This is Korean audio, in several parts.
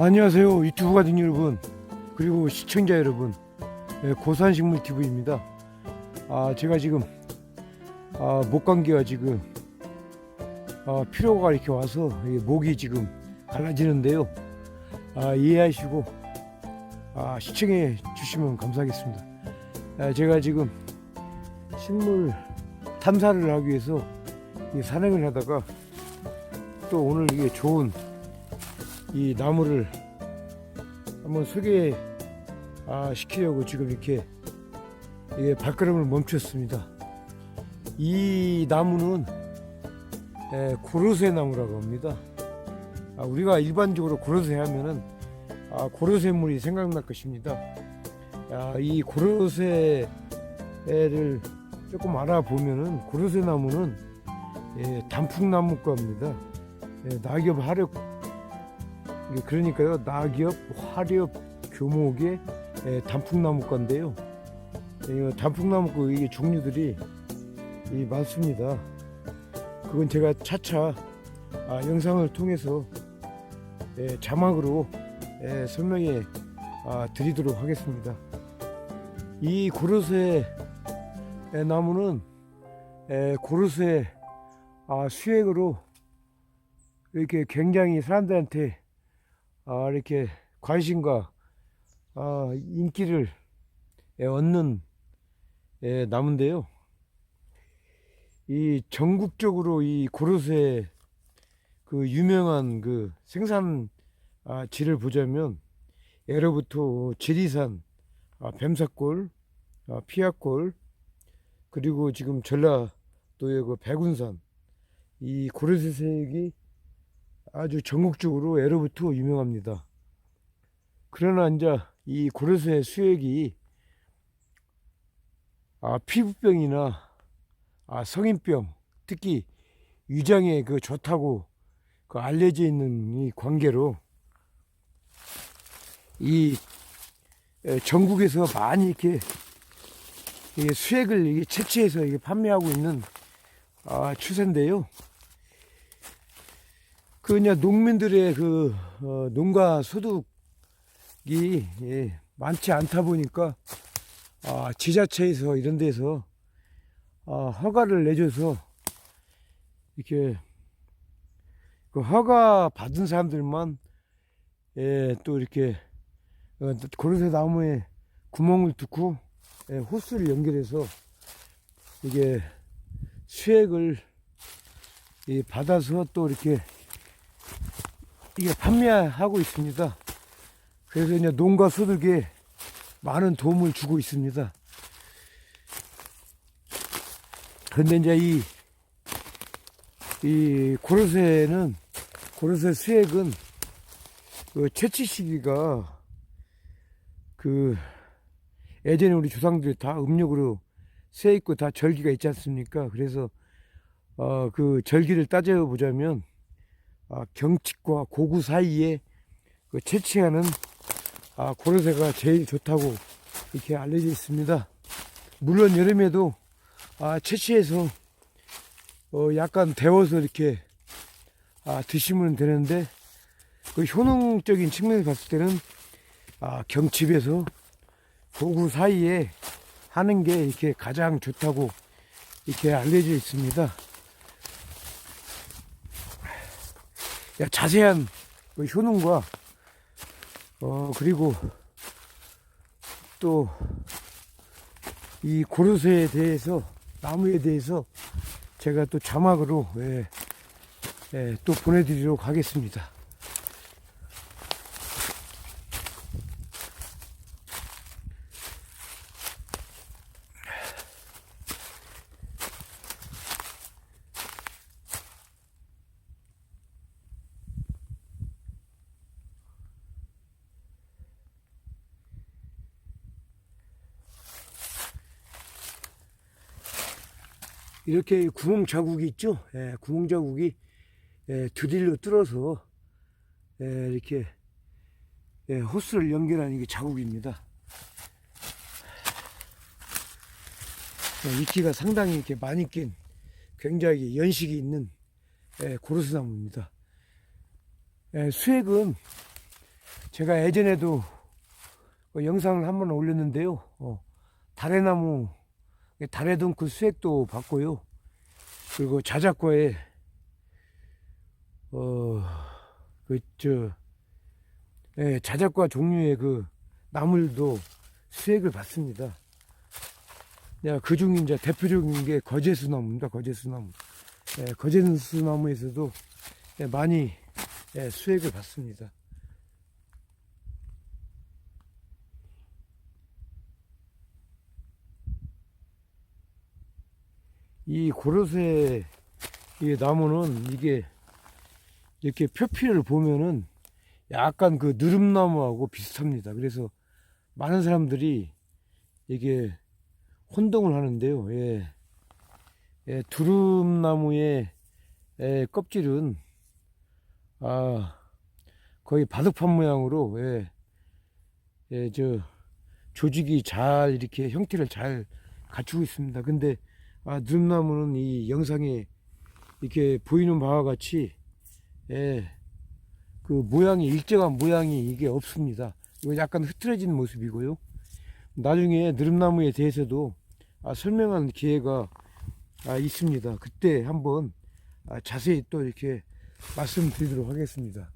안녕하세요. 유튜브 가족 여러분 그리고 시청자 여러분 예, 고산식물 TV입니다. 아 제가 지금 아, 목감기가 지금 아, 피로가 이렇게 와서 이 목이 지금 갈라지는데요. 아, 이해하시고 아, 시청해 주시면 감사하겠습니다. 아, 제가 지금 식물 탐사를 하기 위해서 이 산행을 하다가 또 오늘 이게 좋은 이 나무를 한번 소개 아, 시키려고 지금 이렇게 이게 발걸음을 멈췄습니다. 이 나무는 에, 고로쇠 나무라고 합니다. 아, 우리가 일반적으로 고로쇠 하면은 아, 고로쇠물이 생각날 것입니다. 아, 이 고로쇠를 조금 알아보면은 고로쇠 나무는 예, 단풍나무과입니다. 예, 낙엽 이게 그러니까요 낙엽, 화렵, 교목의 예, 단풍나무과인데요. 이 단풍나무과 종류들이 이 많습니다. 그건 제가 차차 아, 영상을 통해서 예, 자막으로 예, 설명해 아, 드리도록 하겠습니다. 이 고르쇠 예, 나무는 예, 고르쇠 아, 수액으로 이렇게 굉장히 사람들한테 아, 이렇게 관심과 아, 인기를 예, 얻는 예, 나무인데요. 이 전국적으로 이 고로쇠 그 유명한 그 생산 아, 지를 보자면 예로부터 지리산, 아, 뱀사골, 아, 피아골 그리고 지금 전라도의 그 백운산 이 고로쇠 색이 아주 전국적으로 예로부터 유명합니다. 그러나 이제 이 고로쇠 수액이 아, 피부병이나 아, 성인병, 특히 위장에 그 좋다고 그 알려져 있는 이 관계로 이 에, 전국에서 많이 이렇게 수액을 채취해서 판매하고 있는 아, 추세인데요. 그 이제 농민들의 그 어, 농가 소득이 예, 많지 않다 보니까 아, 지자체에서 이런 데서 아, 허가를 내줘서 이렇게 그 허가 받은 사람들만 예, 또 이렇게 어, 고로쇠 나무에 구멍을 뚫고 예, 호스를 연결해서 이게 수액을 이 받아서 또 이렇게 이게 판매하고 있습니다. 그래서 이제 농가 소득에 많은 도움을 주고 있습니다. 근데 이제 이, 이 고로쇠는, 고로쇠 수액은 그 채취 시기가 그 예전에 우리 조상들이 다 음력으로 세 있고 다 절기가 있지 않습니까? 그래서 어, 그 절기를 따져보자면 아, 경칙과 고구 사이에 그 채취하는 아, 고로쇠가 제일 좋다고 이렇게 알려져 있습니다. 물론 여름에도 아, 채취해서 어, 약간 데워서 이렇게 아, 드시면 되는데 그 효능적인 측면에서 봤을 때는 아, 경칩에서 고구 사이에 하는 게 이렇게 가장 좋다고 이렇게 알려져 있습니다. 자세한 그 효능과 어 그리고 또 이 고르쇠에 대해서 나무에 대해서 제가 또 자막으로 예, 예, 또 보내드리도록 하겠습니다. 이렇게 구멍 자국이 있죠? 예, 구멍 자국이 예, 드릴로 뚫어서 예, 이렇게 예, 호스를 연결한 이게 자국입니다. 예, 이끼가 상당히 이렇게 많이 낀 굉장히 연식이 있는 예, 고로스나무입니다. 예, 수액은 제가 예전에도 그 영상을 한번 올렸는데요. 어, 다래나무, 다래덩크 수액도 봤고요. 그리고 자작과에, 어, 그, 저, 예, 자작과 종류의 그 나물도 수액을 받습니다. 야, 그중 이제 대표적인 게 거제수나무입니다. 거제수나무. 예, 거제수나무에서도 예, 많이 예, 수액을 받습니다. 이 고로쇠 이 나무는 이게 이렇게 표피를 보면은 약간 그 느릅나무하고 비슷합니다. 그래서 많은 사람들이 이게 혼동을 하는데요. 예. 예, 두릅나무의 예, 껍질은 아 거의 바둑판 모양으로 예, 예, 저 조직이 잘 이렇게 형태를 잘 갖추고 있습니다. 근데 아, 느릅나무는 이 영상에 이렇게 보이는 바와 같이 예, 그 모양이 일정한 모양이 이게 없습니다. 이거 약간 흐트러진 모습이고요. 나중에 느릅나무에 대해서도 아, 설명하는 기회가 아, 있습니다. 그때 한번 아, 자세히 또 이렇게 말씀드리도록 하겠습니다.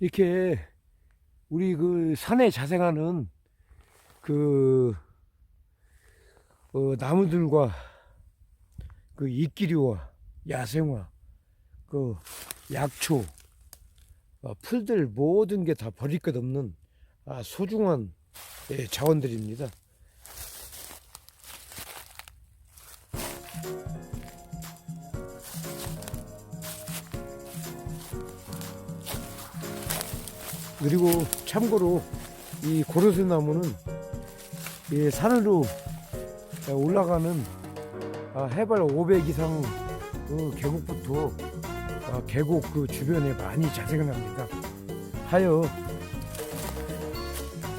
이렇게 우리 그 산에 자생하는 그 어, 나무들과 그 이끼류와 야생화, 그 약초, 어, 풀들 모든 게 다 버릴 것 없는 아, 소중한 예, 자원들입니다. 그리고 참고로 이 고로쇠 나무는 이 산으로 올라가는 아, 해발 500 이상 그 계곡부터 아, 계곡 그 주변에 많이 자생을 합니다. 하여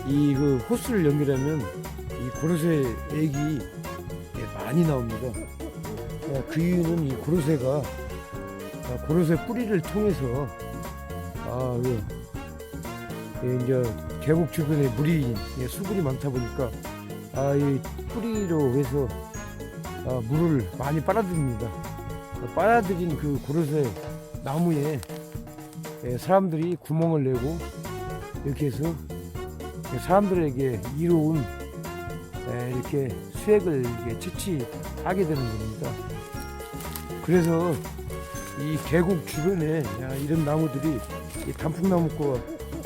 이 그 호수를 연결하면 이 고로쇠 액이 예, 많이 나옵니다. 어, 그 이유는 이 고로쇠가 아, 고로쇠 뿌리를 통해서 아, 그, 예, 이제 계곡 주변에 물이 예, 수분이 많다 보니까 아, 이 뿌리로 해서 아, 물을 많이 빨아들입니다. 어, 빨아들인 그 고로쇠 나무에 예, 사람들이 구멍을 내고 이렇게 해서 사람들에게 이로운 예, 이렇게 수액을 이렇게 채취하게 되는 겁니다. 그래서 이 계곡 주변에 야, 이런 나무들이 이 단풍나무과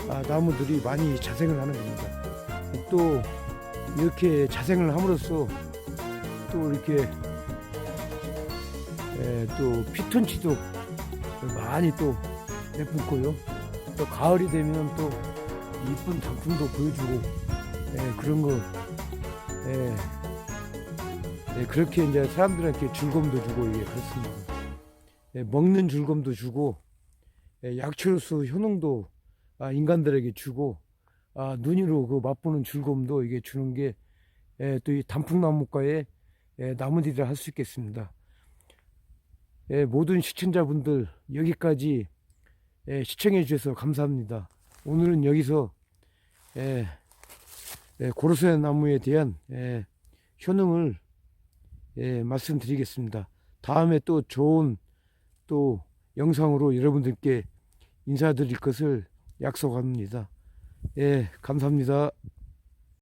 아, 나무들이 많이 자생을 하는 겁니다. 또 이렇게 자생을 함으로써 또 이렇게 예, 또 피톤치도 많이 또 내뿜고요. 또 가을이 되면 또 이쁜 단풍도 보여주고 예, 그런 거 예, 예, 그렇게 이제 사람들한테 즐거움도 주고 예, 그렇습니다. 예, 먹는 즐거움도 주고 예, 약초로서 효능도 아, 인간들에게 주고 아, 눈으로 그 맛보는 즐거움도 이게 주는 게 예, 또이 단풍나무과의 예, 나무들이라 할 수 있겠습니다. 예, 모든 시청자분들 여기까지 예, 시청해 주셔서 감사합니다. 오늘은 여기서 예, 예, 고로쇠 나무에 대한 예, 효능을 예, 말씀드리겠습니다. 다음에 또 좋은 또 영상으로 여러분들께 인사드릴 것을 약속합니다. 예, 감사합니다.